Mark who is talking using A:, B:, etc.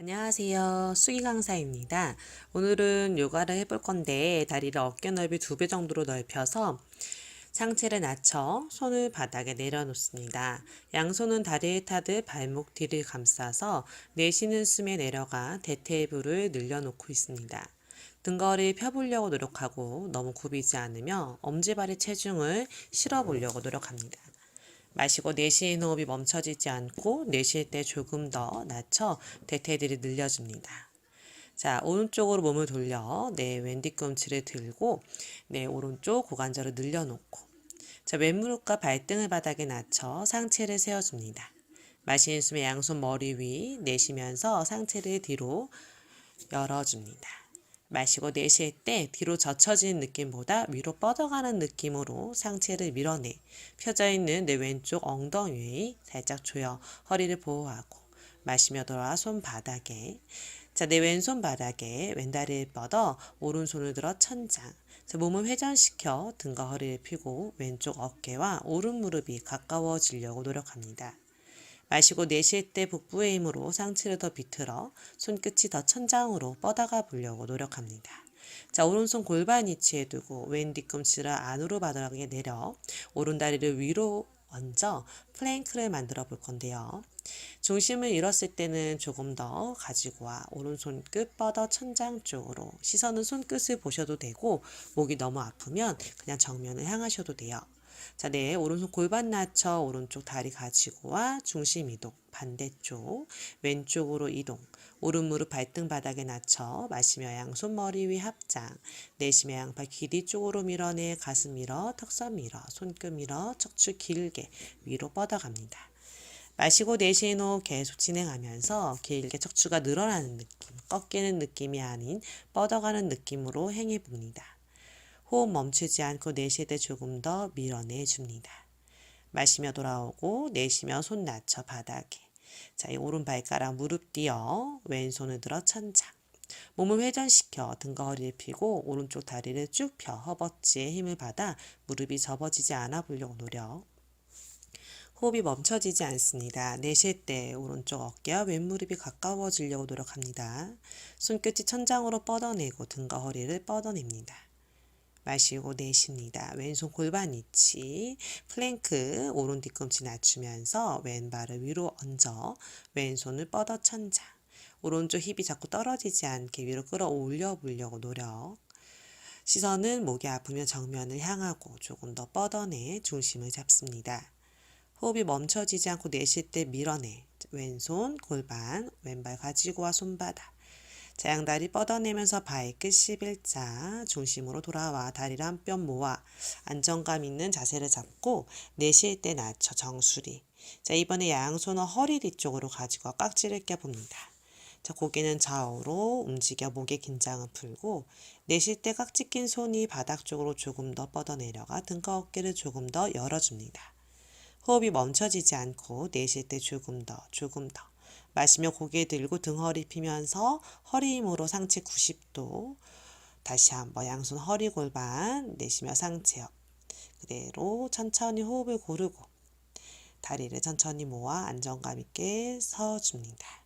A: 안녕하세요. 수기 강사입니다. 오늘은 요가를 해볼 건데 다리를 어깨 넓이 두 배 정도로 넓혀서 상체를 낮춰 손을 바닥에 내려놓습니다. 양손은 다리에 타듯 발목 뒤를 감싸서 내쉬는 숨에 내려가 대퇴부를 늘려놓고 있습니다. 등거리 펴보려고 노력하고 너무 굽이지 않으며 엄지발의 체중을 실어보려고 노력합니다. 마시고 내쉬는 호흡이 멈춰지지 않고 내쉴 때 조금 더 낮춰 대퇴들이 늘려줍니다. 자, 오른쪽으로 몸을 돌려 내 왼 뒤꿈치를 들고 내 오른쪽 고관절을 늘려놓고 자, 왼무릎과 발등을 바닥에 낮춰 상체를 세워줍니다. 마시는 숨에 양손 머리 위 내쉬면서 상체를 뒤로 열어줍니다. 마시고 내쉴 때 뒤로 젖혀지는 느낌보다 위로 뻗어가는 느낌으로 상체를 밀어내 펴져 있는 내 왼쪽 엉덩이 살짝 조여 허리를 보호하고 마시며 돌아 손바닥에 자, 내 왼손 바닥에 왼다리를 뻗어 오른손을 들어 천장 자, 몸을 회전시켜 등과 허리를 펴고 왼쪽 어깨와 오른 무릎이 가까워지려고 노력합니다. 마시고 내쉴 때 복부의 힘으로 상체를 더 비틀어 손끝이 더 천장으로 뻗어가 보려고 노력합니다. 자, 오른손 골반 위치에 두고 왼 뒤꿈치를 안으로 바닥에 내려 오른 다리를 위로 얹어 플랭크를 만들어 볼 건데요. 중심을 잃었을 때는 조금 더 가지고 와 오른손 끝 뻗어 천장 쪽으로 시선은 손끝을 보셔도 되고 목이 너무 아프면 그냥 정면을 향하셔도 돼요. 자, 네, 오른손 골반 낮춰 오른쪽 다리 가지고 와 중심 이동, 반대쪽, 왼쪽으로 이동, 오른 무릎 발등 바닥에 낮춰 마시며 양손 머리 위 합장, 내쉬며 양팔 길이 쪽으로 밀어내 가슴 밀어, 턱선 밀어, 손끝 밀어, 척추 길게 위로 뻗어갑니다. 마시고 내쉬는 후 계속 진행하면서 길게 척추가 늘어나는 느낌, 꺾이는 느낌이 아닌 뻗어가는 느낌으로 행해 봅니다. 호흡 멈추지 않고 내쉴 때 조금 더 밀어내 줍니다. 마시며 돌아오고 내쉬며 손 낮춰 바닥에. 자, 이 오른 발가락 무릎 띄어 왼손을 들어 천장. 몸을 회전시켜 등과 허리를 펴고 오른쪽 다리를 쭉 펴 허벅지에 힘을 받아 무릎이 접어지지 않아 보려고 노력. 호흡이 멈춰지지 않습니다. 내쉴 때 오른쪽 어깨와 왼무릎이 가까워지려고 노력합니다. 손끝이 천장으로 뻗어내고 등과 허리를 뻗어냅니다. 마시고 내쉽니다. 왼손 골반 위치, 플랭크, 오른 뒤꿈치 낮추면서 왼발을 위로 얹어 왼손을 뻗어 천장. 오른쪽 힙이 자꾸 떨어지지 않게 위로 끌어올려 보려고 노력. 시선은 목이 아프면 정면을 향하고 조금 더 뻗어내 중심을 잡습니다. 호흡이 멈춰지지 않고 내쉴 때 밀어내. 왼손, 골반, 왼발 가지고 와 손바닥. 자, 양다리 뻗어내면서 발끝 11자 중심으로 돌아와 다리를 한 뼘 모아 안정감 있는 자세를 잡고 내쉴 때 낮춰 정수리. 자, 이번에 양손을 허리 뒤쪽으로 가지고 깍지를 껴봅니다. 자, 고개는 좌우로 움직여 목의 긴장을 풀고 내쉴 때 깍지 낀 손이 바닥 쪽으로 조금 더 뻗어 내려가 등과 어깨를 조금 더 열어줍니다. 호흡이 멈춰지지 않고 내쉴 때 조금 더, 조금 더. 마시며 고개 들고 등 허리 피면서 허리 힘으로 상체 90도. 다시 한번 양손 허리 골반 내쉬며 상체 옆. 그대로 천천히 호흡을 고르고 다리를 천천히 모아 안정감 있게 서줍니다.